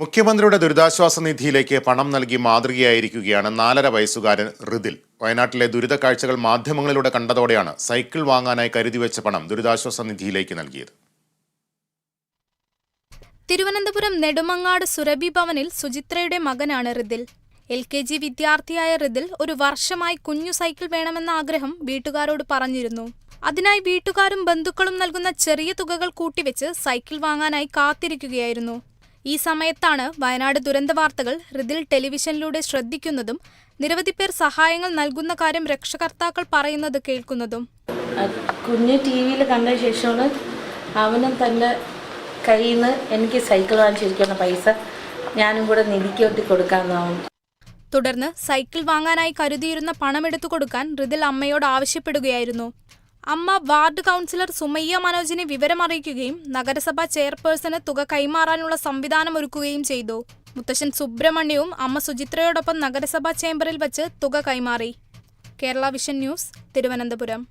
മുഖ്യമന്ത്രിയുടെ ദുരിതാശ്വാസ നിധിയിലേക്ക് പണം നൽകി മാതൃകയായിരിക്കുകയാണ് നാലര വയസ്സുകാരൻ റിതിൽ. വയനാട്ടിലെ ദുരിത കാഴ്ചകൾ മാധ്യമങ്ങളിലൂടെ കണ്ടതോടെയാണ് സൈക്കിൾ വാങ്ങാനായി കരുതിവെച്ച പണം ദുരിതാശ്വാസ നിധിയിലേക്ക് നൽകിയത്. തിരുവനന്തപുരം നെടുമങ്ങാട് സുരഭി ഭവനിൽ സുചിത്രയുടെ മകനാണ് റിതിൽ. എൽ കെ ജി വിദ്യാർത്ഥിയായ റിതിൽ ഒരു വർഷമായി കുഞ്ഞു സൈക്കിൾ വേണമെന്ന ആഗ്രഹം വീട്ടുകാരോട് പറഞ്ഞിരുന്നു. അതിനായി വീട്ടുകാരും ബന്ധുക്കളും നൽകുന്ന ചെറിയ തുകകൾ കൂട്ടിവെച്ച് സൈക്കിൾ വാങ്ങാനായി കാത്തിരിക്കുകയായിരുന്നു. ഈ സമയത്താണ് വയനാട് ദുരന്ത വാർത്തകൾ റിതിൽ ടെലിവിഷനിലൂടെ ശ്രദ്ധിക്കുന്നതും നിരവധി പേർ സഹായങ്ങൾ നൽകുന്ന കാര്യം രക്ഷകർത്താക്കൾ പറയുന്നത് കേൾക്കുന്നതും. കുഞ്ഞ് ടി വിയിൽ കണ്ട ശേഷമാണ് അവനും തന്റെ കയ്യിൽ നിന്ന് എനിക്ക് സൈക്കിൾ വാങ്ങിച്ചിരിക്കുന്ന പൈസ ഞാനും കൂടെ നിധിക്കൊട്ടി കൊടുക്കാമെന്നാവും. തുടർന്ന് സൈക്കിൾ വാങ്ങാനായി കരുതിയിരുന്ന പണമെടുത്തു കൊടുക്കാൻ റിതിൽ അമ്മയോട് ആവശ്യപ്പെടുകയായിരുന്നു. അമ്മ വാർഡ് കൗൺസിലർ സുമയ്യ മനോജിനെ വിവരമറിയിക്കുകയും നഗരസഭാ ചെയർപേഴ്സണ് തുക കൈമാറാനുള്ള സംവിധാനം ഒരുക്കുകയും ചെയ്തു. മുത്തശ്ശൻ സുബ്രഹ്മണ്യവും അമ്മ സുചിത്രയോടൊപ്പം നഗരസഭാ ചേംബറിൽ വച്ച് തുക കൈമാറി. Kerala Vision News Thiruvananthapuram.